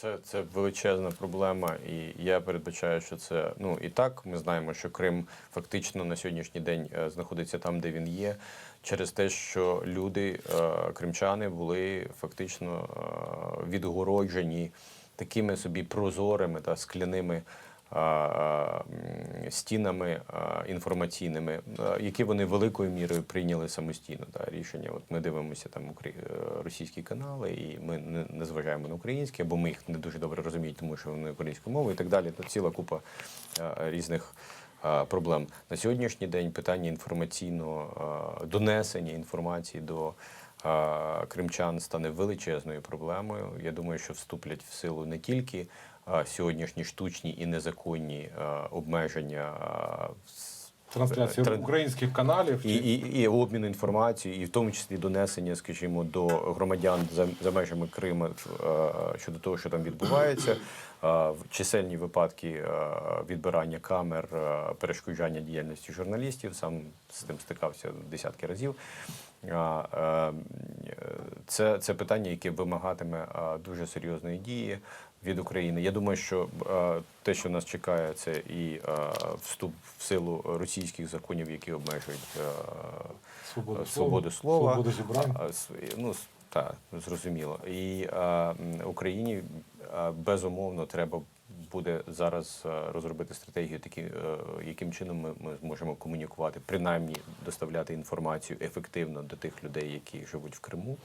Це, це величезна проблема, і я передбачаю, що це ну і так. Ми знаємо, що Крим фактично на сьогоднішній день е, знаходиться там, де він є, через те, що люди, е, кримчани, були фактично е, відгороджені такими собі прозорими та скляними. Стінами е, інформаційними, е, які вони великою мірою прийняли самостійно та рішення. От ми дивимося там е, російські канали, і ми не, зважаємо на українські, або ми їх не дуже добре розуміємо, тому що вони українською мовою і так далі. То ціла купа різних проблем. На сьогоднішній день питання інформаційного донесення інформації до кримчан стане величезною проблемою. Я думаю, що вступлять в силу не тільки сьогоднішні штучні і незаконні обмеження. Трансляцію тран- українських каналів і, і, і обмін інформацією, і в тому числі донесення, скажімо, до громадян за, за межами Криму е, щодо того, що там відбувається, е, в чисельні випадки е, відбирання камер, перешкоджання діяльності журналістів. Сам з тим стикався десятки разів. Це, це питання, яке вимагатиме дуже серйозної дії від України. Я думаю, що те, що нас чекає, це і вступ в силу російських законів, які обмежують Свободу свободу слова, свободу с- Ну, так, зрозуміло. І Україні безумовно треба буде зараз е, розробити стратегію, такі, е, яким чином ми, ми зможемо комунікувати, принаймні доставляти інформацію ефективно до тих людей, які живуть в Криму,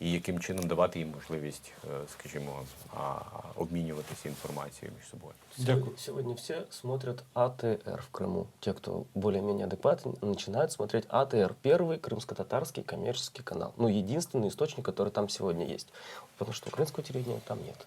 і яким чином давати їм можливість, е, скажімо, а, обмінюватися інформацією між собою. Дякую. Сегодня все смотрят АТР в Крыму. Те, кто более-менее адекватен, начинают смотреть АТР, первый крымско-татарский коммерческий канал. Ну, единственный источник, который там сегодня есть. Потому что украинского телевидения там нет.